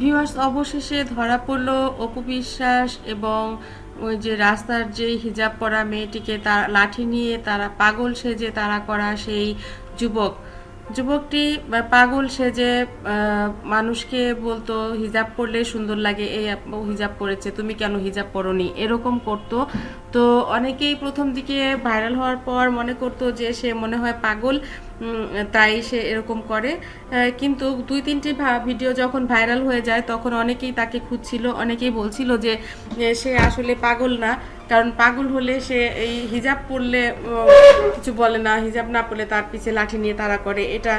Viewers অবশেষে ধরা পড়ল অপু বিশ্বাস এবং ওই যে রাস্তার যে হিজাব পরা মেয়েটিকে তার লাঠি নিয়ে তারা পাগল সেজে তারা করা সেই যুবক। যুবকটি পাগল সেজে মানুষকে বলতো, হিজাব পরলে সুন্দর লাগে, এই হিজাব পরেছে, তুমি কেন হিজাব পরনি? এরকম করতো। তো অনেকেই প্রথম দিকে ভাইরাল হওয়ার পর মনে করতো যে সে মনে হয় পাগল তাই সে এরকম করে। কিন্তু দুই তিনটি ভিডিও যখন ভাইরাল হয়ে যায়, তখন অনেকেই তাকে খুঁজছিল, অনেকেই বলছিল যে সে আসলে পাগল না। কারণ পাগল হলে সে এই হিজাব পরলে কিছু বলে না, হিজাব না পরলে তার পিছে লাঠি নিয়ে তারা করে। এটা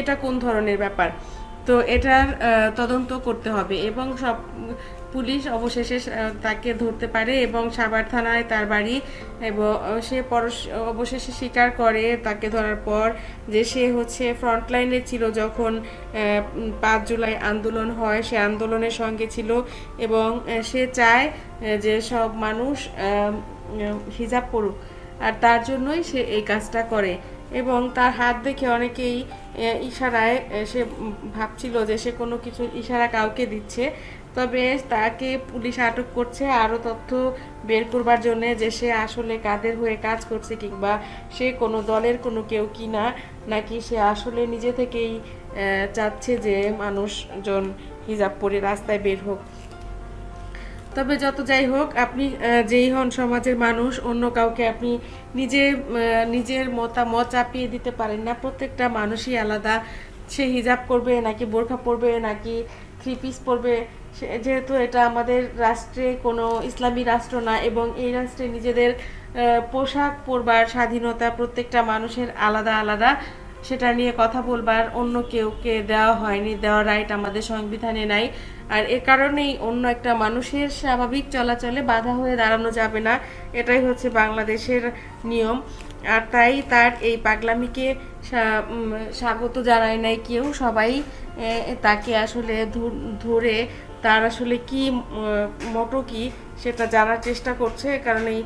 এটা কোন ধরনের ব্যাপার? তো এটার তদন্ত করতে হবে এবং সব পুলিশ অবশেষে তাকে ধরতে পারে এবং সাভার থানায় তার বাড়ি এবং সে পরশ- অবশেষে স্বীকার করে তাকে ধরার পর যে সে হচ্ছে ফ্রন্টলাইনে ছিল যখন পাঁচ জুলাই আন্দোলন হয়, সে আন্দোলনের সঙ্গে ছিল এবং সে চায় যে সব মানুষ হিজাব পড়ুক আর তার জন্যই সে এই কাজটা করে। এবং তার হাত দেখে অনেকেই ইশারায় সে ভাবছিল যে সে কোনো কিছু ইশারা কাউকে দিচ্ছে। তবে তাকে পুলিশ আটক করছে, আরও তথ্য বের করবার জন্যে যে সে আসলে কাদের হয়ে কাজ করছে কিংবা সে কোনো দলের কোনো কেউ কি না নাকি সে আসলে নিজে থেকেই চাচ্ছে যে মানুষজন হিজাব পরে রাস্তায় বের হোক। তবে যত যাই হোক, আপনি যেই হন সমাজের মানুষ, অন্য কাউকে আপনি নিজে নিজের মতামত চাপিয়ে দিতে পারেন না। প্রত্যেকটা মানুষই আলাদা। সে হিজাব করবে নাকি বোরখা পরবে, নাকি থ্রি পিস পরবে। যেহেতু এটা আমাদের রাষ্ট্রে কোনো ইসলামী রাষ্ট্র না, এবং এই রাষ্ট্রে নিজেদের পোশাক পরবার স্বাধীনতা প্রত্যেকটা মানুষের আলাদা আলাদা। সেটা নিয়ে কথা বলবার অন্য কেউকে দেওয়া হয়নি দেওয়ার রাইট আমাদের সংবিধানে নাই। আর এ কারণেই অন্য একটা মানুষের স্বাভাবিক চলাচলে বাধা হয়ে দাঁড়ানো যাবে না। এটাই হচ্ছে বাংলাদেশের নিয়ম। আর তাই তার এই পাগলামিকে স্বা- স্বাগত জানায় নাই কেউ। সবাই তাকে আসলে ধরে তার আসলে কি মোটো কি সেটা জানার চেষ্টা করছে। কারণ এই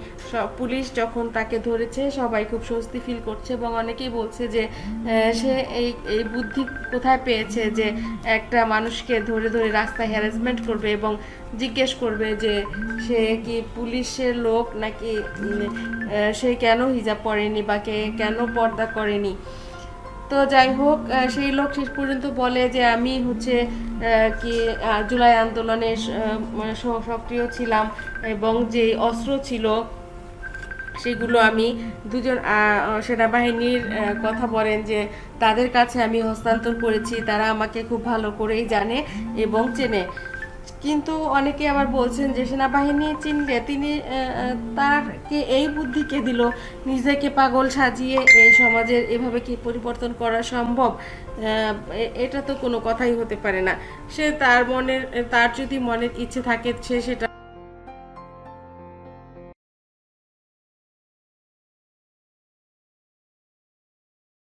পুলিশ যখন তাকে ধরেছে, সবাই খুব স্বস্তি ফিল করছে এবং অনেকেই বলছে যে সে এই এই বুদ্ধি কোথায় পেয়েছে যে, একটা মানুষকে ধরে ধরে রাস্তায় হ্যারাসমেন্ট করবে এবং জিজ্ঞেস করবে যে, সে কি পুলিশের লোক নাকি সে কেন হিজাব পরেনি বা কে কেন পর্দা করেনি? তো যাই হোক সেই লোক শেষ পর্যন্ত বলে যে আমি হচ্ছে কি জুলাই আন্দোলনে মানে সক্রিয় ছিলাম এবং যে অস্ত্র ছিল সেগুলো আমি দুজন সেনাবাহিনীর কথা বলেন যে তাদের কাছে আমি হস্তান্তর করেছি, তারা আমাকে খুব ভালো করেই জানে এবং চেনে। কিন্তু অনেকে আবার বলছেন যে সেনাবাহিনী চিনলে তিনি তারকে এই বুদ্ধি কে দিল? নিজেকে পাগল সাজিয়ে এই সমাজের এভাবে কি পরিবর্তন করা সম্ভব? এটা তো কোনো কথাই হতে পারে না। সে তার মনের, তার যদি মনের ইচ্ছে থাকে, সে সেটা